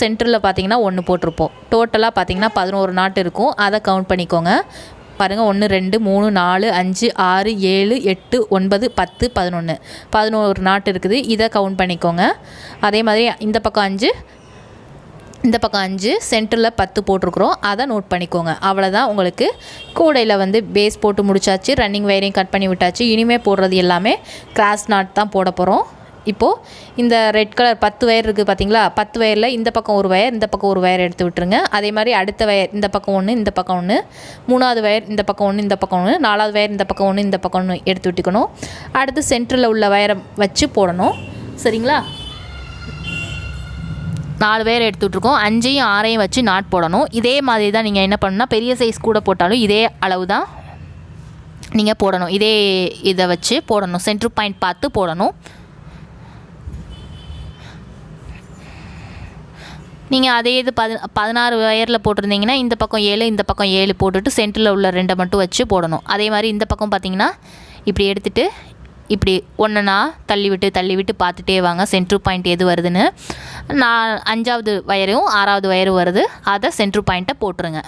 சென்டரில் பார்த்தீங்கன்னா ஒன்று போட்டிருப்போம். டோட்டலாக பார்த்தீங்கன்னா பதினோரு நாட்டு இருக்கும். அதை கவுண்ட் பண்ணிக்கோங்க. பாருங்கள் ஒன்று ரெண்டு மூணு நாலு அஞ்சு ஆறு ஏழு எட்டு ஒன்பது பத்து பதினொன்று பதினோரு நாட்டு இருக்குது. இதை கவுண்ட் பண்ணிக்கோங்க. அதே மாதிரி இந்த பக்கம் அஞ்சு இந்த பக்கம் அஞ்சு சென்டரில் பத்து போட்டிருக்குறோம். அதை நோட் பண்ணிக்கோங்க. அவ்வளோதான் உங்களுக்கு. கூடையில் வந்து பேஸ் போட்டு முடிச்சாச்சு. ரன்னிங் வயரையும் கட் பண்ணி விட்டாச்சு. இனிமேல் போடுறது எல்லாமே கிராஸ் நாட் தான் போட போகிறோம் இப்போது இந்த ரெட் கலர் பத்து வயர் இருக்குது பார்த்தீங்களா பத்து வயரில் இந்த பக்கம் ஒரு வயர் இந்த பக்கம் ஒரு வயர் எடுத்து விட்டுருங்க. அதே மாதிரி அடுத்த வயர் இந்த பக்கம் ஒன்று இந்த பக்கம் ஒன்று மூணாவது வயர் இந்த பக்கம் ஒன்று இந்த பக்கம் ஒன்று நாலாவது வயர் இந்த பக்கம் ஒன்று இந்த பக்கம் ஒன்று எடுத்து விட்டுக்கணும். அடுத்து சென்டரில் உள்ள வயரை வச்சு போடணும். சரிங்களா? நாலு பேர் எடுத்துகிட்ருக்கோம் அஞ்சையும் ஆறையும் வச்சு நாட் போடணும். இதே மாதிரி தான் நீங்கள் என்ன பண்ணணும்னா பெரிய சைஸ் கூட போட்டாலும் இதே அளவு தான் நீங்கள் போடணும். இதே இதை வச்சு போடணும். சென்ட்ரு பாயிண்ட் பார்த்து போடணும். நீங்கள் அதே இது பதி பதினாறு வயரில் போட்டிருந்தீங்கன்னா இந்த பக்கம் ஏழு இந்த பக்கம் ஏழு போட்டுட்டு சென்டரில் உள்ள ரெண்டை மட்டும் வச்சு போடணும். அதே மாதிரி இந்த பக்கம் பார்த்தீங்கன்னா இப்படி எடுத்துகிட்டு இப்படி ஒன்றுனா தள்ளி விட்டு தள்ளி விட்டு பார்த்துட்டே வாங்க. சென்ட்ரு பாயிண்ட் எது வருதுன்னு. நான் அஞ்சாவது வயரும் ஆறாவது வயரும் வருது. அதை சென்ட்ரு பாயிண்ட்டை போட்டுருங்க.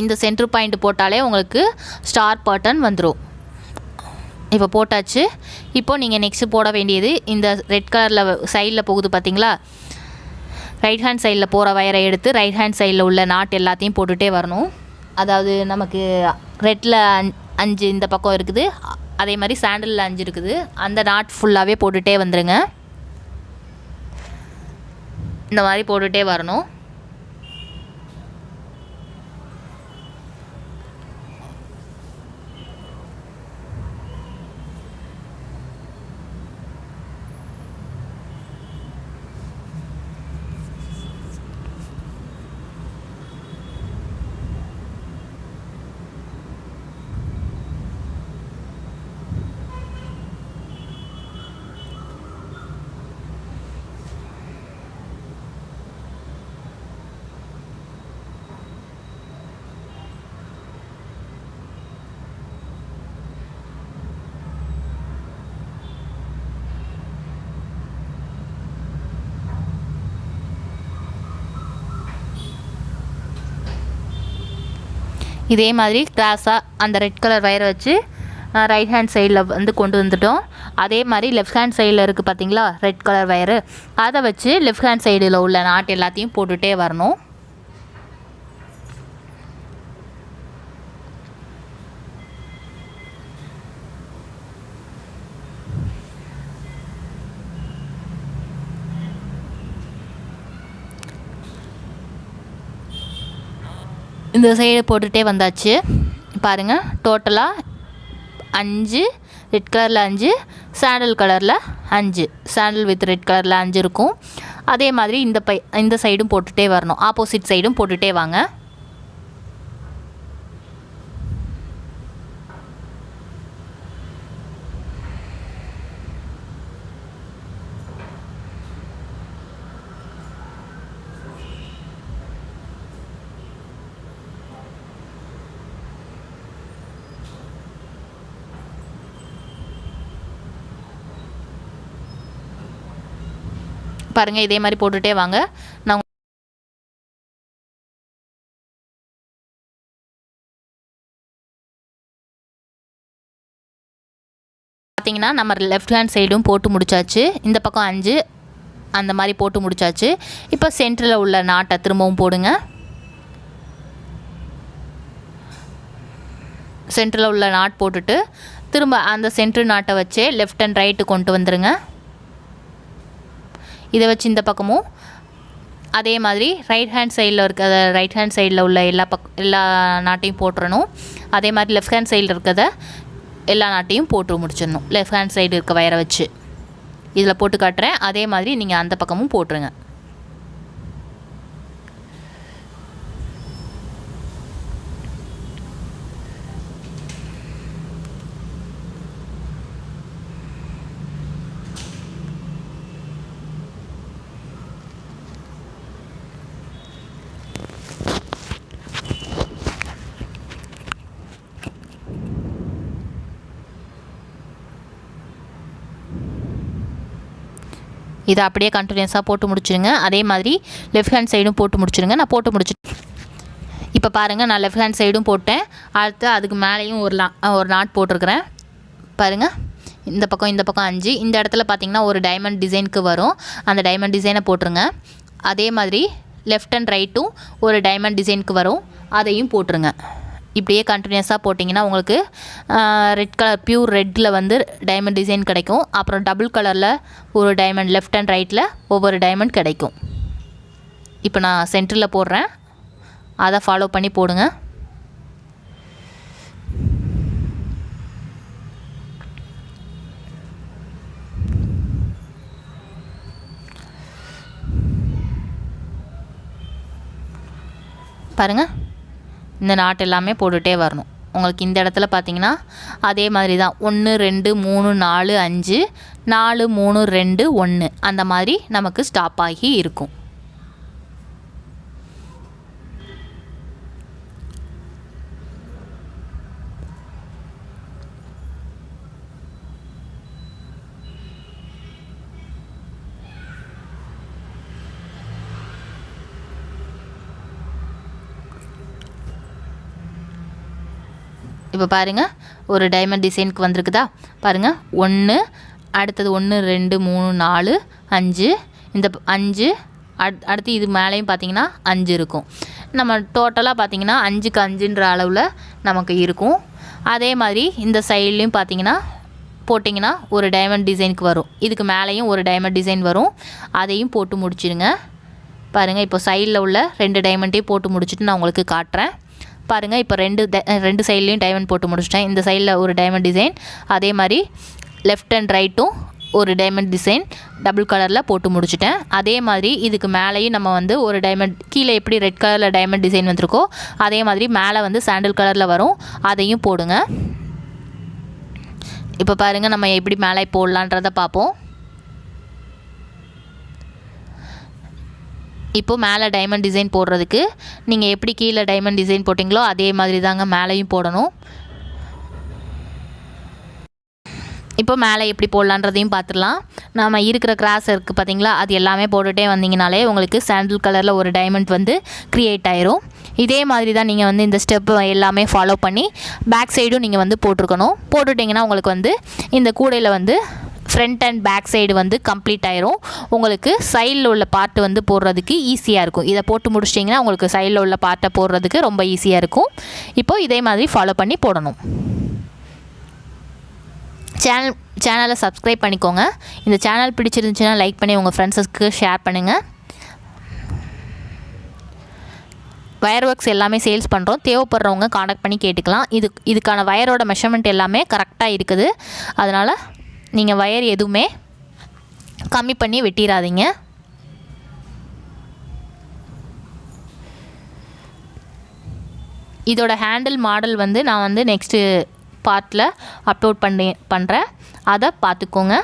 இந்த சென்ட்ரு பாயிண்ட் போட்டாலே உங்களுக்கு ஸ்டார் பட்டன் வந்துடும் இப்போ போட்டாச்சு. இப்போது நீங்கள் நெக்ஸ்ட்டு போட வேண்டியது இந்த ரெட் கலரில் சைடில் போகுது பார்த்தீங்களா ரைட் ஹேண்ட் சைடில் போகிற வயரை எடுத்து ரைட் ஹேண்ட் சைடில் உள்ள நாட் எல்லாத்தையும் போட்டுகிட்டே வரணும். அதாவது நமக்கு ரெட்டில் அஞ்சு இந்த பக்கம் இருக்குது. அதே மாதிரி சாண்டலில் அஞ்சு இருக்குது. அந்த நாட் ஃபுல்லாகவே போட்டுகிட்டே வந்துடுங்க இந்த மாதிரி போட்டுகிட்டே வரணும். இதே மாதிரி கிராஸாக அந்த ரெட் கலர் வயரை வச்சு ரைட் ஹேண்ட் சைடில் வந்து கொண்டு வந்துட்டோம். அதே மாதிரி லெஃப்ட் ஹேண்ட் சைடில் இருக்குது பார்த்தீங்களா ரெட் கலர் வயரு அதை வச்சு லெஃப்ட் ஹேண்ட் சைடில் உள்ள நாட் எல்லாத்தையும் போட்டுகிட்டே வரணும். இந்த சைடு போட்டுகிட்டே வந்தாச்சு. பாருங்கள் டோட்டலாக அஞ்சு ரெட் கலரில் அஞ்சு சாண்டல் கலரில் அஞ்சு. சாண்டல் வித் ரெட் கலரில் அஞ்சு இருக்கும். அதே மாதிரி இந்த பை இந்த சைடும் போட்டுகிட்டே வரணும். ஆப்போசிட் சைடும் போட்டுகிட்டே வாங்க. பாருங்கள் இதே மாதிரி போட்டுகிட்டே வாங்க. நான் பார்த்தீங்கன்னா நம்ம லெஃப்ட் ஹேண்ட் சைடும் போட்டு முடிச்சாச்சு. இந்த பக்கம் அஞ்சு அந்த மாதிரி போட்டு முடிச்சாச்சு. இப்போ சென்டரில் உள்ள நாட்டை திரும்பவும் போடுங்க. சென்டரில் உள்ள நாட் போட்டுட்டு திரும்ப அந்த சென்ட்ரு நாட்டை வச்சே லெஃப்ட் அண்ட் ரைட்டு கொண்டு வந்துருங்க. இதை வச்சு இந்த பக்கமும் அதே மாதிரி ரைட் ஹேண்ட் சைடில் இருக்கிற ரைட் ஹேண்ட் சைடில் உள்ள எல்லா பக் எல்லா நாட்டையும் போட்டுறணும். அதே மாதிரி லெஃப்ட் ஹேண்ட் சைடில் இருக்கிறத எல்லா நாட்டையும் போட்டு முடிச்சிடணும். லெஃப்ட் ஹேண்ட் சைடு இருக்க வயரை வச்சு. இதில் போட்டு காட்டுறேன். அதே மாதிரி நீங்கள் அந்த பக்கமும் போட்டுருங்க. இதை அப்படியே கண்டினியூஸாக போட்டு முடிச்சிருங்க. அதே மாதிரி லெஃப்ட் ஹேண்ட் சைடும் போட்டு முடிச்சிருங்க. நான் போட்டு முடிச்சு இப்போ பாருங்கள் நான் லெஃப்ட் ஹேண்ட் சைடும் போட்டேன். அடுத்து அதுக்கு மேலேயும் ஒரு லா ஒரு நாட் போட்டிருக்கிறேன். பாருங்கள் இந்த பக்கம் இந்த பக்கம் அஞ்சு. இந்த இடத்துல பார்த்தீங்கன்னா ஒரு டைமண்ட் டிசைனுக்கு வரும். அந்த டைமண்ட் டிசைனை போட்டுருங்க. அதே மாதிரி லெஃப்ட் அண்ட் ரைட்டும் ஒரு டைமண்ட் டிசைனுக்கு வரும். அதையும் போட்டுருங்க. இப்படியே கண்டினியூஸாக போட்டிங்கன்னா உங்களுக்கு ரெட் கலர் பியூர் ரெட்டில் வந்து டைமண்ட் டிசைன் கிடைக்கும். அப்புறம் டபுள் கலரில் ஒரு டைமண்ட் லெஃப்ட் அண்ட் ரைட்டில் ஒவ்வொரு டைமண்ட் கிடைக்கும். இப்போ நான் சென்டரில் போடுறேன். அதை ஃபாலோ பண்ணி போடுங்க. பாருங்கள் இந்த நாட்டு எல்லாமே போட்டுகிட்டே வரணும். உங்களுக்கு இந்த இடத்துல பார்த்தீங்கன்னா அதே மாதிரி தான். ஒன்று ரெண்டு மூணு நாலு அஞ்சு நாலு மூணு ரெண்டு ஒன்று அந்த மாதிரி நமக்கு ஸ்டாப் ஆகி இருக்கும். இப்போ பாருங்கள் ஒரு டைமண்ட் டிசைனுக்கு வந்திருக்குதா? பாருங்கள் ஒன்று அடுத்தது ஒன்று ரெண்டு மூணு நாலு அஞ்சு. இந்த அஞ்சு அட் அடுத்து இது மேலேயும் பார்த்தீங்கன்னா அஞ்சு இருக்கும். நம்ம டோட்டலாக பார்த்தீங்கன்னா அஞ்சுக்கு அஞ்சுன்ற அளவில் நமக்கு இருக்கும். அதே மாதிரி இந்த சைட்லேயும் பார்த்தீங்கன்னா போட்டிங்கன்னா ஒரு டைமண்ட் டிசைனுக்கு வரும். இதுக்கு மேலேயும் ஒரு டைமண்ட் டிசைன் வரும். அதையும் போட்டு முடிச்சிடுங்க பாருங்கள் இப்போ சைடில் உள்ள ரெண்டு டைமண்ட்டையும் போட்டு முடிச்சுட்டு நான் உங்களுக்கு காட்டுறேன். பாருங்கள் இப்போ ரெண்டு ட- ரெண்டு சைட்லேயும் டைமண்ட் போட்டு முடிச்சிட்டேன். இந்த சைடில் ஒரு டைமண்ட் டிசைன் அதே மாதிரி லெஃப்ட் அண்ட் ரைட்டும் ஒரு டைமண்ட் டிசைன் டபுள் கலரில் போட்டு முடிச்சிட்டேன். அதே மாதிரி இதுக்கு மேலேயும் நம்ம வந்து ஒரு டைமண்ட் கீழே எப்படி ரெட் கலரில் டைமண்ட் டிசைன் வந்திருக்கோ அதே மாதிரி மேலே வந்து சாண்டில் கலரில் வரும். அதையும் போடுங்க. இப்போ பாருங்கள் நம்ம எப்படி மேலே போடலான்றதை பார்ப்போம் இப்போ மேலே டைமண்ட் டிசைன் போடுறதுக்கு நீங்கள் எப்படி கீழே டைமண்ட் டிசைன் போட்டிங்களோ அதே மாதிரி தாங்க மேலேயும் போடணும். இப்போ மேலே எப்படி போடலான்றதையும் பார்த்துடலாம். நம்ம இருக்கிற கிராஸ் இருக்குது பார்த்திங்களா அது எல்லாமே போட்டுகிட்டே வந்தீங்கனாலே உங்களுக்கு சாண்டில் கலரில் ஒரு டைமண்ட் வந்து க்ரியேட் ஆயிரும். இதே மாதிரி தான் நீங்கள் வந்து இந்த ஸ்டெப் எல்லாமே ஃபாலோ பண்ணி பேக் சைடும் நீங்கள் வந்து போட்டிருக்கணும். போட்டுட்டிங்கன்னா உங்களுக்கு வந்து இந்த கூடையில் வந்து ஃப்ரண்ட் அண்ட் பேக் சைடு வந்து கம்ப்ளீட் ஆயிரும். உங்களுக்கு சைடில் உள்ள பார்ட் வந்து போடுறதுக்கு ஈஸியாக இருக்கும். இதை போட்டு முடிச்சிட்டிங்கன்னா உங்களுக்கு சைடில் உள்ள பார்ட்டை போடுறதுக்கு ரொம்ப ஈஸியாக இருக்கும். இப்போ இதே மாதிரி ஃபாலோ பண்ணி போடணும். சேனல் சேனலை சப்ஸ்கிரைப் பண்ணிக்கோங்க. இந்த சேனல் பிடிச்சிருந்துச்சுன்னா லைக் பண்ணி உங்கள் ஃப்ரெண்ட்ஸுக்கு ஷேர் பண்ணுங்கள் வயர் ஒர்க்ஸ் எல்லாமே சேல்ஸ் பண்ணுறோம் தேவைப்படுறவங்க காண்டாக்ட் பண்ணி கேட்டுக்கலாம். இது இதுக்கான வயரோட மெஷர்மெண்ட் எல்லாமே கரெக்டாக இருக்குது. அதனால் நீங்கள் வயர் எதுவுமே கம்மி பண்ணி வெட்டிடாதீங்க இதோட ஹேண்டில் மாடல் வந்து நான் வந்து நெக்ஸ்ட்டு பார்ட்டில் அப்லோட் பண்ணி பண்ணுறேன் அதை பார்த்துக்கோங்க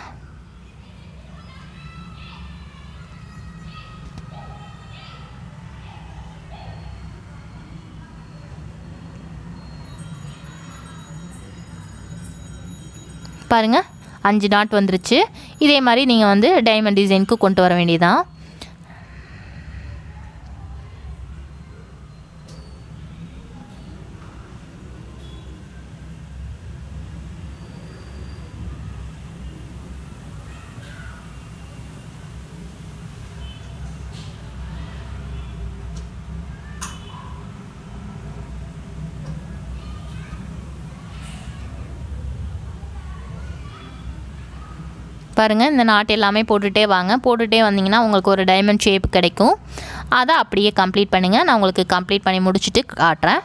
பாருங்கள் அஞ்சு நாட் வந்துருச்சு. இதே மாதிரி நீங்கள் வந்து டைமண்ட் டிசைனுக்கு கொண்டு வர வேண்டியதான் பாருங்கள் இந்த நாட் எல்லாமே போட்டுகிட்டே வாங்க. போட்டுகிட்டே வந்தீங்கன்னா உங்களுக்கு ஒரு டைமண்ட் ஷேப் கிடைக்கும். அதை அப்படியே கம்ப்ளீட் பண்ணுங்கள் நான் உங்களுக்கு கம்ப்ளீட் பண்ணி முடிச்சுட்டு காட்டுறேன்.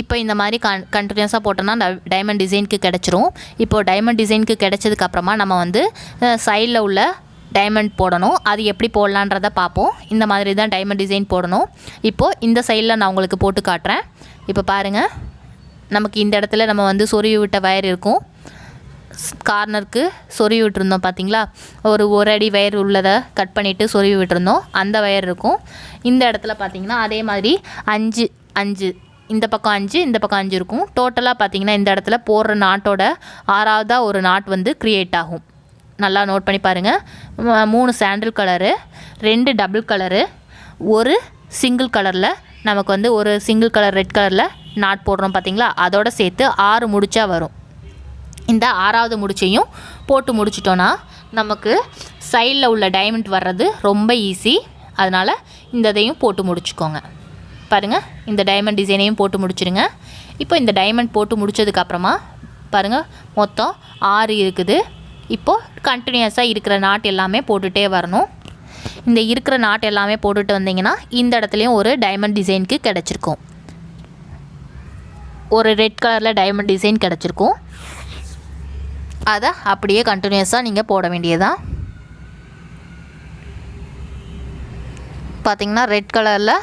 இப்போ இந்த மாதிரி கன் கண்டினியூஸாக போட்டோன்னா டைமண்ட் டிசைனுக்கு கிடச்சிரும். இப்போது டைமண்ட் டிசைனுக்கு கிடச்சதுக்கப்புறமா நம்ம வந்து சைடில் உள்ள டைமண்ட் போடணும். அது எப்படி போடலான்றத பார்ப்போம். இந்த மாதிரி தான் டைமண்ட் டிசைன் போடணும். இப்போது இந்த சைடில் நான் உங்களுக்கு போட்டு காட்டுறேன். இப்போ பாருங்கள் நமக்கு இந்த இடத்துல நம்ம வந்து சொருவி விட்ட வயர் இருக்கும். கார்னருக்கு சொருவி விட்டுருந்தோம் பார்த்தீங்களா? ஒரு ஒரு அடி வயர் உள்ளதை கட் பண்ணிவிட்டு சொருவி விட்டுருந்தோம். அந்த வயர் இருக்கும். இந்த இடத்துல பார்த்தீங்கன்னா அதே மாதிரி அஞ்சு அஞ்சு இந்த பக்கம் அஞ்சு இந்த பக்கம் அஞ்சு இருக்கும். டோட்டலாக பார்த்தீங்கன்னா இந்த இடத்துல போடுற நாட்டோட ஆறாவதாக ஒரு நாட் வந்து க்ரியேட் ஆகும். நல்லா நோட் பண்ணி பாருங்கள் மூணு சாண்டில் கலரு ரெண்டு டபுள் கலரு ஒரு சிங்கிள் கலரில் நமக்கு வந்து ஒரு சிங்கிள் கலர் ரெட் கலரில் நாட் போடுறோம் பார்த்தீங்களா அதோட சேர்த்து ஆறு முடிச்சா வரும். இந்த ஆறாவது முடிச்சையும் போட்டு முடிச்சிட்டோன்னா நமக்கு சைடில் உள்ள டைமண்ட் வர்றது ரொம்ப ஈஸி அதனால் இந்த இதையும் போட்டு முடிச்சுக்கோங்க. பாருங்கள் இந்த டைமண்ட் டிசைனையும் போட்டு முடிச்சிடுங்க இப்போ இந்த டைமண்ட் போட்டு முடிச்சதுக்கப்புறமா பாருங்கள் மொத்தம் ஆறு இருக்குது. இப்போது கண்டினியூஸாக இருக்கிற நாட் எல்லாமே போட்டுகிட்டே வரணும். இந்த இருக்கிற நாட் எல்லாமே போட்டுட்டு வந்தீங்கன்னா இந்த இடத்துலையும் ஒரு டைமண்ட் டிசைனுக்கு கிடச்சிருக்கும். ஒரு ரெட் கலரில் டைமண்ட் டிசைன் கிடச்சிருக்கும். அதை அப்படியே கண்டினியூஸாக நீங்கள் போட வேண்டியதான் பார்த்திங்கன்னா ரெட் கலரில்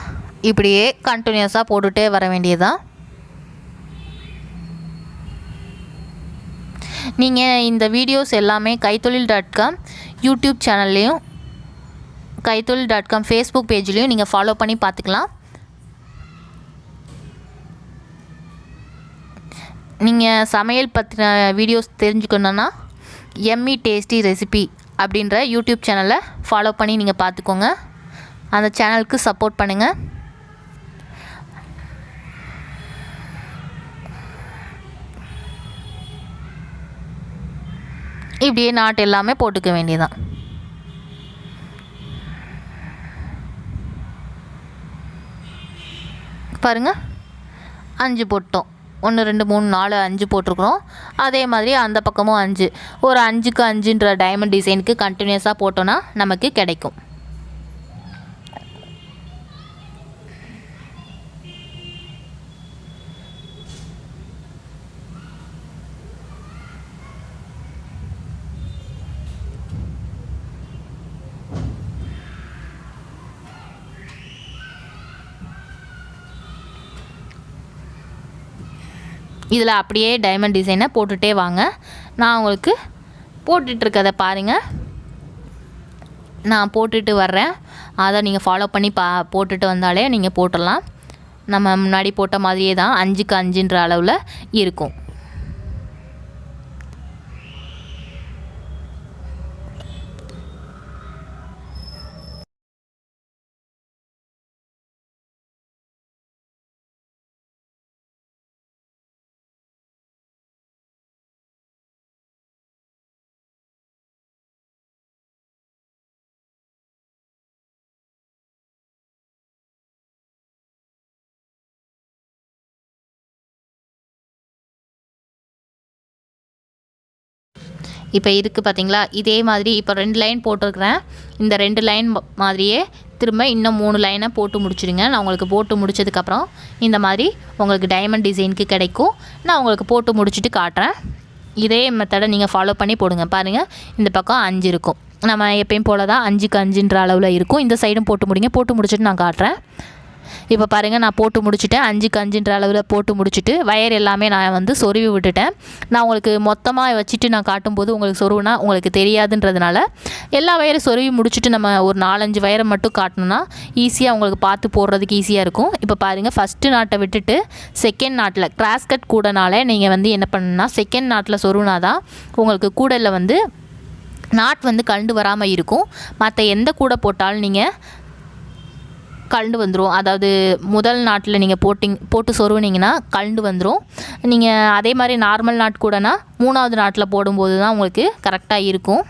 இப்படியே கண்டினியூஸாக போட்டுகிட்டே வர வேண்டியதுதான். நீங்கள் இந்த வீடியோஸ் எல்லாமே கைத்தொழில் டாட் காம் யூடியூப் சேனல்லையும் கைத்தொழில் டாட் காம் ஃபேஸ்புக் பேஜ்லேயும் நீங்கள் ஃபாலோ பண்ணி பார்த்துக்கலாம். நீங்கள் சமையல் பற்றின வீடியோஸ் தெரிஞ்சுக்கணுன்னா எம்மி டேஸ்டி ரெசிபி அப்படின்ற யூடியூப் சேனலை ஃபாலோ பண்ணி நீங்கள் பார்த்துக்கோங்க. அந்த சேனலுக்கு சப்போர்ட் பண்ணுங்கள் இப்படியே நாட்டு எல்லாமே போட்டுக்க வேண்டியதான் பாருங்கள் அஞ்சு போட்டோம். ஒன்று ரெண்டு மூணு நாலு அஞ்சு போட்டிருக்குறோம். அதே மாதிரி அந்த பக்கமும் அஞ்சு. ஒரு அஞ்சுக்கு அஞ்சுன்ற டைமண்ட் டிசைனுக்கு கண்டினியூஸாக போட்டோன்னா நமக்கு கிடைக்கும். இதில் அப்படியே டைமண்ட் டிசைனை போட்டுகிட்டே வாங்க. நான் உங்களுக்கு போட்டுட்ருக்கதை பாருங்கள் நான் போட்டுட்டு வர்றேன். அதை நீங்கள் ஃபாலோ பண்ணி பா போட்டுட்டு வந்தாலே நீங்கள் போட்டுடலாம். நம்ம முன்னாடி போட்ட மாதிரியே தான் அஞ்சுக்கு அஞ்சுன்ற அளவில் இருக்கும். இப்போ இருக்குது பார்த்தீங்களா? இதே மாதிரி இப்போ ரெண்டு லைன் போட்டிருக்கிறேன். இந்த ரெண்டு லைன் மாதிரியே திரும்ப இன்னும் மூணு லைனை போட்டு முடிச்சிடுங்க. நான் உங்களுக்கு போட்டு முடிச்சதுக்கப்புறம் இந்த மாதிரி உங்களுக்கு டைமண்ட் டிசைனுக்கு கிடைக்கும். நான் உங்களுக்கு போட்டு முடிச்சுட்டு காட்டுறேன். இதே மெத்தடை நீங்கள் ஃபாலோ பண்ணி போடுங்க. பாருங்கள் இந்த பக்கம் அஞ்சு இருக்கும். நம்ம எப்பயும் போல தான் அஞ்சுக்கு அஞ்சுன்ற அளவில் இருக்கும். இந்த சைடும் போட்டு முடிங்க. போட்டு முடிச்சுட்டு நான் காட்டுறேன். இப்போ பாருங்கள் நான் போட்டு முடிச்சுட்டேன். அஞ்சுக்கு அஞ்சுன்ற அளவில் போட்டு முடிச்சுட்டு வயர் எல்லாமே நான் வந்து சொருவி விட்டுட்டேன். நான் உங்களுக்கு மொத்தமாக வச்சுட்டு நான் காட்டும்போது உங்களுக்கு சொருவுனா உங்களுக்கு தெரியாதுன்றதுனால எல்லா வயரும் சொருவி முடிச்சுட்டு நம்ம ஒரு நாலஞ்சு வயரை மட்டும் காட்டணும்னா ஈஸியாக உங்களுக்கு பார்த்து போடுறதுக்கு ஈஸியாக இருக்கும். இப்போ பாருங்கள் ஃபஸ்ட்டு நாட்டை விட்டுட்டு செகண்ட் நாட்டில் கிராஸ் கட் கூடனால நீங்கள் வந்து என்ன பண்ணணும்னா செகண்ட் நாட்டில் சொருவினா தான் உங்களுக்கு கூடலில் வந்து நாட் வந்து கண்டு வராமல் இருக்கும். மற்ற எந்த கூடை போட்டாலும் நீங்கள் கலண்டு வந்துடும் அதாவது முதல் நாட்டில் நீங்கள் போட்டிங் போட்டு சொருவினீங்கன்னா கலண்டு வந்துடும் நீங்கள் அதே மாதிரி நார்மல் நாட் கூடனா மூணாவது நாட்டில் போடும்போது தான் உங்களுக்கு கரெக்டாக இருக்கும்.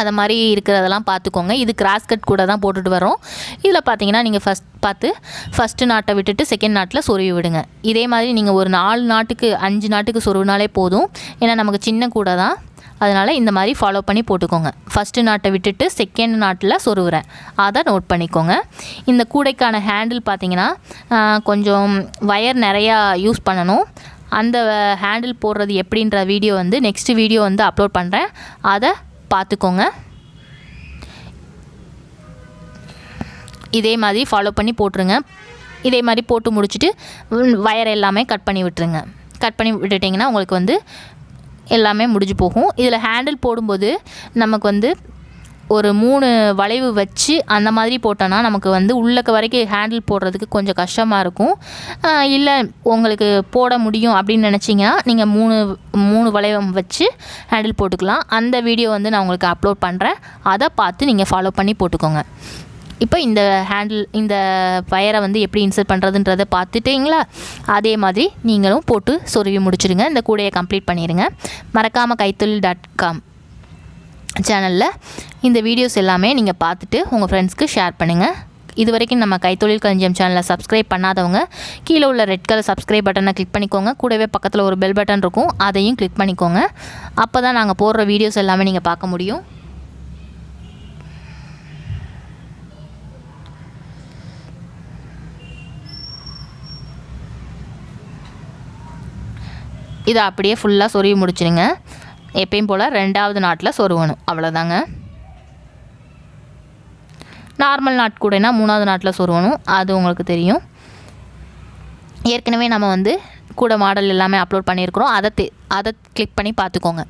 அதை மாதிரி இருக்கிறதெல்லாம் பார்த்துக்கோங்க இது கிராஸ் கட் கூட தான் போட்டுட்டு வரோம். இதில் பார்த்தீங்கன்னா நீங்கள் ஃபஸ்ட் பார்த்து ஃபஸ்ட்டு நாட்டை விட்டுட்டு செகண்ட் நாட்டில் சொருவி விடுங்க. இதே மாதிரி நீங்கள் ஒரு நாலு நாட்டுக்கு அஞ்சு நாட்டுக்கு சொருவினாலே போதும். ஏன்னா நமக்கு சின்ன கூட தான். அதனால் இந்த மாதிரி ஃபாலோ பண்ணி போட்டுக்கோங்க. ஃபஸ்ட்டு நாட்டை விட்டுட்டு செகண்ட் நாட்டில் சொருவுறேன் அதை நோட் பண்ணிக்கோங்க. இந்த கூடைக்கான ஹேண்டில் பார்த்தீங்கன்னா கொஞ்சம் வயர் நிறையா யூஸ் பண்ணணும். அந்த ஹேண்டில் போடுறது எப்படின்ற வீடியோ வந்து நெக்ஸ்ட் வீடியோ வந்து அப்லோட் பண்ணுறேன் அதை பார்த்துக்கோங்க இதே மாதிரி ஃபாலோ பண்ணி போட்டுருங்க. இதே மாதிரி போட்டு முடிச்சுட்டு வயர் எல்லாமே கட் பண்ணி விட்டுருங்க. கட் பண்ணி விட்டுட்டிங்கன்னா உங்களுக்கு வந்து எல்லாமே முடிஞ்சு போகும். இதில் ஹேண்டில் போடும்போது நமக்கு வந்து ஒரு மூணு வளைவு வச்சு அந்த மாதிரி போட்டோன்னா நமக்கு வந்து உள்ளக்க வரைக்கும் ஹேண்டில் போடுறதுக்கு கொஞ்சம் கஷ்டமாக இருக்கும். இல்லை உங்களுக்கு போட முடியும் அப்படின்னு நினச்சிங்கன்னா நீங்கள் மூணு மூணு வளைவம் வச்சு ஹேண்டில் போட்டுக்கலாம். அந்த வீடியோ வந்து நான் உங்களுக்கு அப்லோட் பண்ணுறேன் அதை பார்த்து நீங்கள் ஃபாலோ பண்ணி போட்டுக்கோங்க. இப்போ இந்த ஹேண்டில் இந்த வயரை வந்து எப்படி இன்சர்ட் பண்ணுறதுன்றதை பார்த்துட்டிங்களா? அதே மாதிரி நீங்களும் போட்டு சொருவி முடிச்சிடுங்க. இந்த கூடையை கம்ப்ளீட் பண்ணிடுங்க. மறக்காமல் கைத்தொழில் டாட் காம் சேனலில் இந்த வீடியோஸ் எல்லாமே நீங்கள் பார்த்துட்டு உங்கள் ஃப்ரெண்ட்ஸ்க்கு ஷேர் பண்ணுங்கள் இது வரைக்கும் நம்ம கைத்தொழில் களஞ்சியம் சேனலை சப்ஸ்கிரைப் பண்ணாதவங்க கீழே உள்ள ரெட் கலர் சப்ஸ்கிரைப் பட்டனை கிளிக் பண்ணிக்கோங்க. கூடவே பக்கத்தில் ஒரு பெல் பட்டன் இருக்கும் அதையும் கிளிக் பண்ணிக்கோங்க. அப்போ தான் நாங்கள் போடுற வீடியோஸ் எல்லாமே நீங்கள் பார்க்க முடியும். இதை அப்படியே ஃபுல்லாக சொருவி முடிச்சிடுங்க எப்பயும் போல் ரெண்டாவது நாட்டில் சொருவணும். அவ்வளோதாங்க நார்மல் நாட்கூடனா மூணாவது நாட்டில் சொருவணும். அது உங்களுக்கு தெரியும். ஏற்கனவே நம்ம வந்து கூட மாடல் எல்லாமே அப்லோட் பண்ணியிருக்கிறோம். அதை தெ அதை கிளிக் பண்ணி பார்த்துக்கோங்க.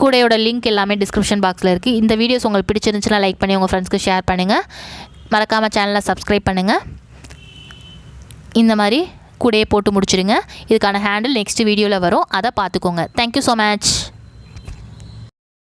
கூடையோட லிங்க் எல்லாமே டிஸ்கிரிப்ஷன் பாக்ஸில் இருக்குது இந்த வீடியோஸ் உங்களுக்கு பிடிச்சிருந்துச்சுன்னா லைக் பண்ணி உங்கள் ஃப்ரெண்ட்ஸ்க்கு ஷேர் பண்ணுங்கள் மறக்காமல் சேனலை சப்ஸ்கிரைப் பண்ணுங்கள் இந்த மாதிரி கூடையே போட்டு முடிச்சிடுங்க. இதுக்கான ஹேண்டில் நெக்ஸ்ட் வீடியோவில் வரும். அதை பார்த்துக்கோங்க. Thank you so much